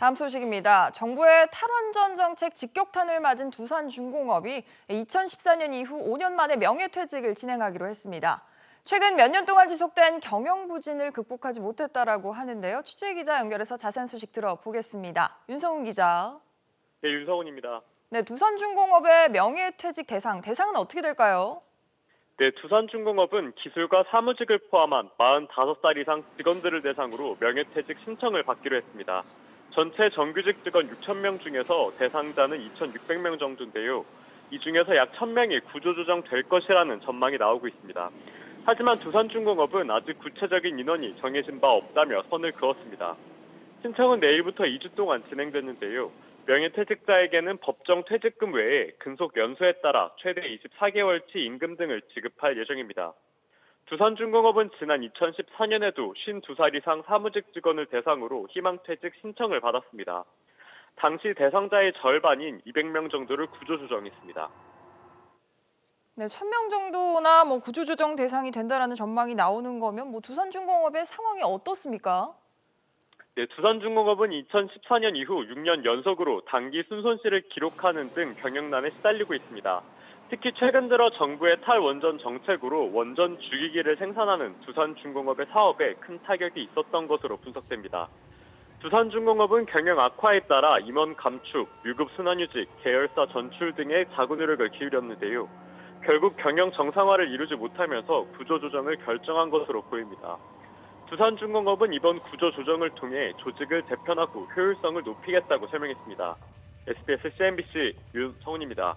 다음 소식입니다. 정부의 탈원전 정책 직격탄을 맞은 두산 중공업이 2014년 이후 5년 만에 명예퇴직을 진행하기로 했습니다. 최근 몇 년 동안 지속된 경영 부진을 극복하지 못했다라고 하는데요. 취재 기자 연결해서 자세한 소식 들어보겠습니다. 윤성훈 기자. 네, 윤성훈입니다. 네, 두산중공업의 명예퇴직 대상, 대상은 어떻게 될까요? 네, 두산중공업은 기술과 사무직을 포함한 45살 이상 직원들을 대상으로 명예퇴직 신청을 받기로 했습니다. 전체 정규직 직원 6,000명 중에서 대상자는 2,600명 정도인데요. 이 중에서 약 1,000명이 구조조정 될 것이라는 전망이 나오고 있습니다. 하지만 두산중공업은 아직 구체적인 인원이 정해진 바 없다며 선을 그었습니다. 신청은 내일부터 2주 동안 진행됐는데요. 명예퇴직자에게는 법정 퇴직금 외에 근속 연수에 따라 최대 24개월치 임금 등을 지급할 예정입니다. 두산중공업은 지난 2014년에도 52살 이상 사무직 직원을 대상으로 희망퇴직 신청을 받았습니다. 당시 대상자의 절반인 200명 정도를 구조조정했습니다. 네, 1000명 정도나 뭐 구조조정 대상이 된다라는 전망이 나오는 거면 뭐 두산중공업의 상황이 어떻습니까? 네, 두산중공업은 2014년 이후 6년 연속으로 단기 순손실을 기록하는 등 경영난에 시달리고 있습니다. 특히 최근 들어 정부의 탈원전 정책으로 원전 주기기를 생산하는 두산중공업의 사업에 큰 타격이 있었던 것으로 분석됩니다. 두산중공업은 경영 악화에 따라 임원 감축, 유급 순환휴직, 계열사 전출 등의 자구 노력을 기울였는데요. 결국 경영 정상화를 이루지 못하면서 구조조정을 결정한 것으로 보입니다. 두산중공업은 이번 구조조정을 통해 조직을 재편하고 효율성을 높이겠다고 설명했습니다. SBS CNBC 윤성훈입니다.